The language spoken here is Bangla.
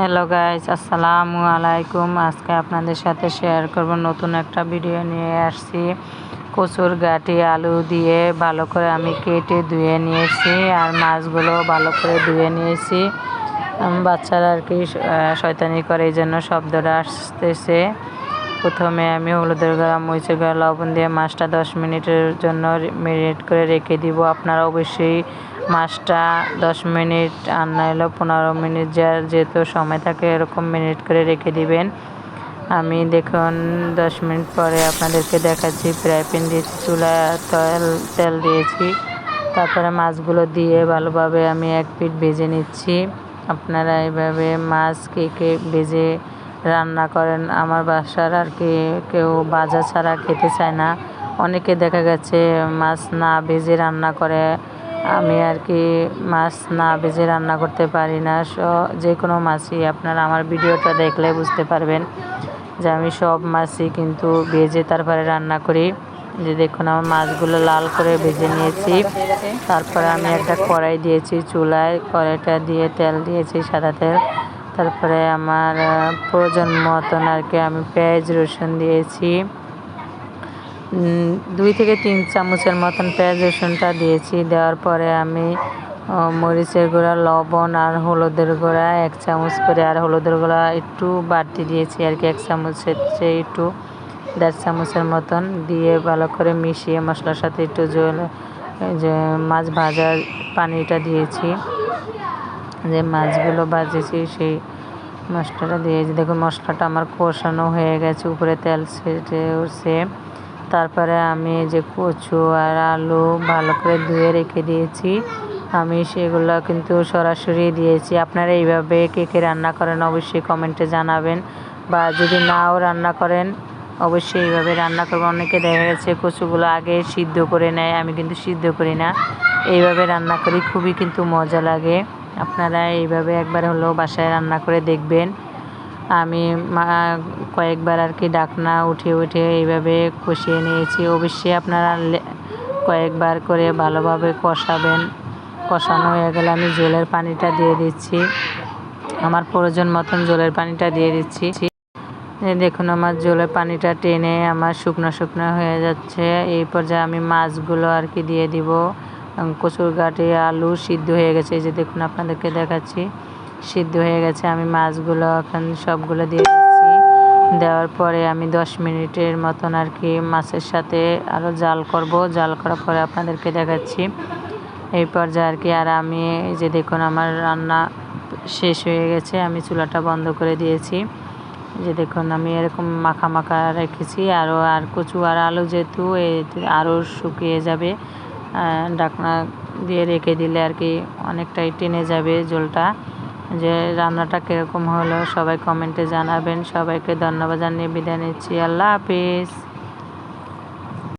হ্যালো গাইজ আসসালামু আলাইকুম আজকে আপনাদের সাথে শেয়ার করব নতুন একটা ভিডিও নিয়ে আসছি কচুর গাটি আলু দিয়ে ভালো করে আমি কেটে ধুয়ে নিয়েছি আর মাছগুলো ভালো করে ধুয়ে নিয়েছি বাচ্চারা আর কি শয়তানি করে এই জন্য শব্দটা আসতেছে প্রথমে আমি হলুদের গুঁড়া মরিচের গুঁড়া, লবণ দিয়ে মাছটা দশ মিনিটের জন্য মেরিনেট করে রেখে দিব। আপনারা অবশ্যই মাছটা দশ মিনিট আর নাহলে পনেরো মিনিট যার যেহেতু সময় থাকে এরকম মিনিট করে রেখে দিবেন। আমি দেখুন দশ মিনিট পরে আপনাদেরকে দেখাচ্ছি, ফ্রাই প্যান দিয়েছি চুলা তেল তেল দিয়েছি। তারপরে মাছগুলো দিয়ে ভালোভাবে আমি এক পিঠ ভেজে নিচ্ছি। আপনারা এইভাবে মাছ কে ভেজে রান্না করেন। আমার বাসার আর কি কেউ ভাজা ছাড়া খেতে চায় না। অনেকে দেখা গেছে মাছ না ভেজে রান্না করে। আমি আর কি মাছ না ভেজে রান্না করতে পারি না। স, যে কোনো মাছই। আপনারা আমার ভিডিওটা দেখলে বুঝতে পারবেন যে আমি সব মাছই কিন্তু ভেজে তারপরে রান্না করি। যে দেখুন, আমার মাছগুলো লাল করে ভেজে নিয়েছি। তারপরে আমি একটা কড়াই দিয়েছি চুলায়। কড়াইটা দিয়ে তেল দিয়েছি সাদা তেল। তারপরে আমার প্রয়োজন মতন আর কি আমি পেঁয়াজ, রসুন দিয়েছি। দুই থেকে তিন চামচের মতন পেঁয়াজ, রসুনটা দিয়েছি। দেওয়ার পরে আমি মরিচের গুঁড়া, লবণ আর হলুদের গুঁড়া, এক চামচ করে আর হলুদের গুঁড়া একটু বাড়তি দিয়েছি আর কি, এক চামচের চেয়ে একটু, দেড় চামচের মতন দিয়ে ভালো করে মিশিয়ে মশলার সাথে একটু জল, যে মাছ ভাজার পানিটা দিয়েছি। যে মাছগুলো ভাজেছি সেই মশলাটা দিয়েছি দেখুন মশলাটা আমার কষানো হয়ে গেছে, উপরে তেল ছেটে উঠছে। তারপরে আমি যে কচু আর আলু ভালো করে ধুয়ে রেখে দিয়েছি। আমি সেগুলো কিন্তু সরাসরি দিয়েছি। আপনারা এইভাবে কে কে রান্না করেন অবশ্যই কমেন্টে জানাবেন। বা যদি নাও রান্না করেন, অবশ্যই এইভাবে রান্না করব। অনেকে দেখা গেছে কচুগুলো আগে সিদ্ধ করে নেয়, আমি কিন্তু সিদ্ধ করি না। এইভাবে রান্না করি, খুবই কিন্তু মজা লাগে। আপনারা এইভাবে একবার হলেও বাসায় রান্না করে দেখবেন। আমি কয়েকবার আর কি ডাকনা উঠে উঠে এইভাবে কষিয়ে নিয়েছি। অবশ্যই আপনারা কয়েকবার করে ভালোভাবে কষাবেন। কষানো হয়ে গেলে আমি জলের পানিটা দিয়ে দিচ্ছি। আমার প্রয়োজন মতন জলের পানিটা দিয়ে দিচ্ছি। দেখুন আমার জলের পানিটা টেনে আমার শুকনো শুকনো হয়ে যাচ্ছে। এই পর্যায়ে আমি মাছগুলো আর কি দিয়ে দিব। কচুর গাঠি আলু সিদ্ধ হয়ে গেছে। এই যে দেখুন আপনাদেরকে দেখাচ্ছি। সিদ্ধ হয়ে গেছে। আমি মাছগুলো এখন সবগুলো দিয়ে দিচ্ছি। দেওয়ার পরে আমি দশ মিনিটের মতন আর কি মাছের সাথে আরও জাল করব। জাল করার পরে আপনাদেরকে দেখাচ্ছি। এই পর্যায়ে আর কি, আর আমি এই যে দেখুন আমার রান্না শেষ হয়ে গেছে। আমি চুলাটা বন্ধ করে দিয়েছি। যে দেখুন আমি এরকম মাখা মাখা রেখেছি। আরও আর কচু আর আলু যেহেতু আরও শুকিয়ে যাবে। ঢাকনা দিয়ে রেখে দিলে আর কি অনেকটাই টেনে যাবে জলটা। যে রান্নাটা কীরকম হলো সবাই কমেন্টে জানাবেন। সবাইকে ধন্যবাদ জানিয়ে বিদায় নিচ্ছি। আল্লাহ হাফিজ।